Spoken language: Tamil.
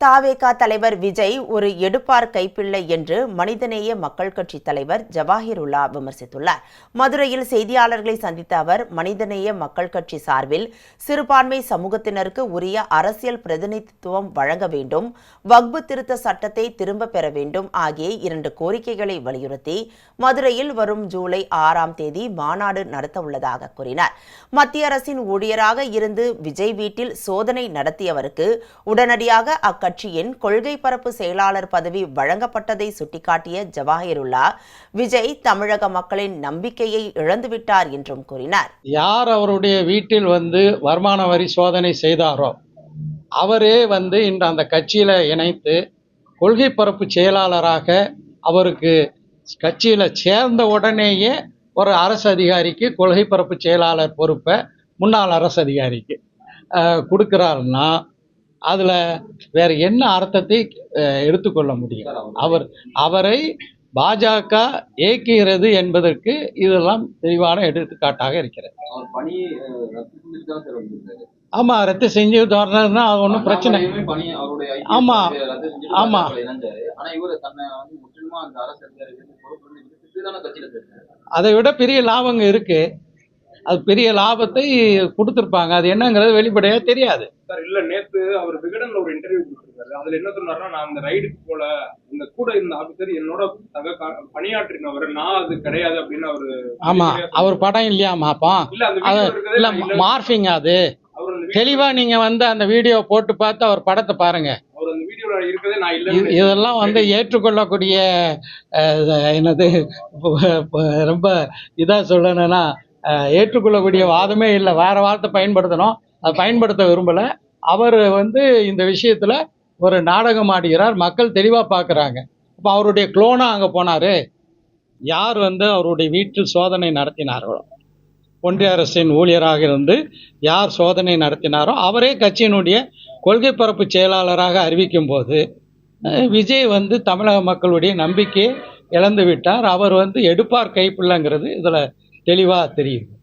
தாவேகா தலைவர் விஜய் ஒரு எடுப்பார் கைப்பிள்ளை என்று மனிதநேய மக்கள் கட்சி தலைவர் ஜவாஹிருல்லா விமர்சித்துள்ளார். மதுரையில் செய்தியாளர்களை சந்தித்த அவர் மனிதநேய மக்கள் கட்சி சார்பில் சிறுபான்மை சமூகத்தினருக்கு உரிய அரசியல் பிரதிநிதித்துவம் வழங்க வேண்டும் வக்பு திருத்த சட்டத்தை திரும்ப பெற வேண்டும் ஆகிய இரண்டு கோரிக்கைகளை வலியுறுத்தி மதுரையில் வரும் ஜூலை ஆறாம் தேதி மாநாடு நடத்த உள்ளதாக கூறினார். மத்திய அரசின் ஊழியராக இருந்து விஜய் வீட்டில் சோதனை நடத்தியவருக்கு உடனடியாக கட்சியின் கொள்கை பரப்பு செயலாளர் பதவி வழங்கப்பட்டதை சுட்டிக்காட்டிய ஜவாஹிருல்லா விஜய் தமிழக மக்களின் நம்பிக்கையை இழந்துவிட்டார் என்றும் கூறினார். யார் அவருடைய வீட்டில் வந்து வருமான வரி சோதனை செய்தாரோ அவரே வந்து இன்று அந்த கட்சியில் இணைத்து கொள்கை பரப்பு செயலாளராக அவருக்கு கட்சியில் சேர்ந்த உடனேயே ஒரு அரசு அதிகாரிக்கு கொள்கை பரப்பு செயலாளர் பொறுப்பை முன்னாள் அரசு அதிகாரிக்கு கொடுக்குறாருன்னா அதில் வேற என்ன அர்த்தத்தை எடுத்துக்கொள்ள முடியும்? அவர் அவரை பாஜக ஏக்குகிறது என்பதற்கு இதெல்லாம் தெளிவான எடுத்துக்காட்டாக இருக்கிறது. ஆமாம் ரத்து செஞ்சு வரணும்னா அது ஒன்றும் பிரச்சனை. அண்ணாமலையுமே பணி அவருடைய IPS ஆமா. பதவியை ரத்து செஞ்சுட்டு ஆமா. பாஜகவில் இணைஞ்சாரு. ஆனா இவரு தன்னை வந்து முற்றிலுமா அந்த அரசு அதிகாரிகளுக்கு பொறுப்பு விட்டுட்டு தானே கட்சியில சேர்ந்தாரு அதை விட பெரிய லாபங்க இருக்கு. அது பெரிய லாபத்தை கொடுத்துருப்பாங்க. அது என்னங்கிறது வெளிப்படையாக தெரியாது. சார் இல்ல நேத்து அவர் விகடன்ல ஒரு இன்டர்வியூ கொடுத்திருக்காரு. அதுல என்ன சொன்னாருன்னா நான் அந்த ரைடுக்கு போல இந்த கூட இருந்த ஆபீசர் என்னோட சக பணியாற்றினவர். நான் அது கிடையாது அப்படின்னு அவரு ஆமாம் அவர் படம் இல்லையாமாப்பா இல்ல அந்த அது வீடியோ இருக்கிறதே இல்லை மார்ஃபிங் அது. தெளிவாக நீங்கள் வந்து அந்த வீடியோ போட்டு பார்த்து அவர் படத்தை பாருங்க. இதெல்லாம் வந்து ஏற்றுக்கொள்ளக்கூடிய என்னது ரொம்ப இதாக சொல்லணும்னா ஏற்றுக்கொள்ளக்கூடிய வாதமே இல்லை. வேற வார்த்தை பயன்படுத்தணும். அதை பயன்படுத்த விரும்பலை. அவர் வந்து இந்த விஷயத்தில் ஒரு நாடகம் ஆடுகிறார். மக்கள் தெளிவாக பார்க்குறாங்க இப்போ அவருடைய குளோனாக அங்கே போனார். யார் வந்து அவருடைய வீட்டில் சோதனை நடத்தினார்களோ? ஒன்றிய அரசின் ஊழியராக இருந்து யார் சோதனை நடத்தினாரோ அவரே கட்சியினுடைய கொள்கை பரப்பு செயலாளராக அறிவிக்கும் போது விஜய் வந்து தமிழக மக்களுடைய நம்பிக்கையை இழந்து விட்டார். அவர் வந்து எடுப்பார் கைப்பிள்ளைங்கிறது இதில் தெளிவாக தெரியுது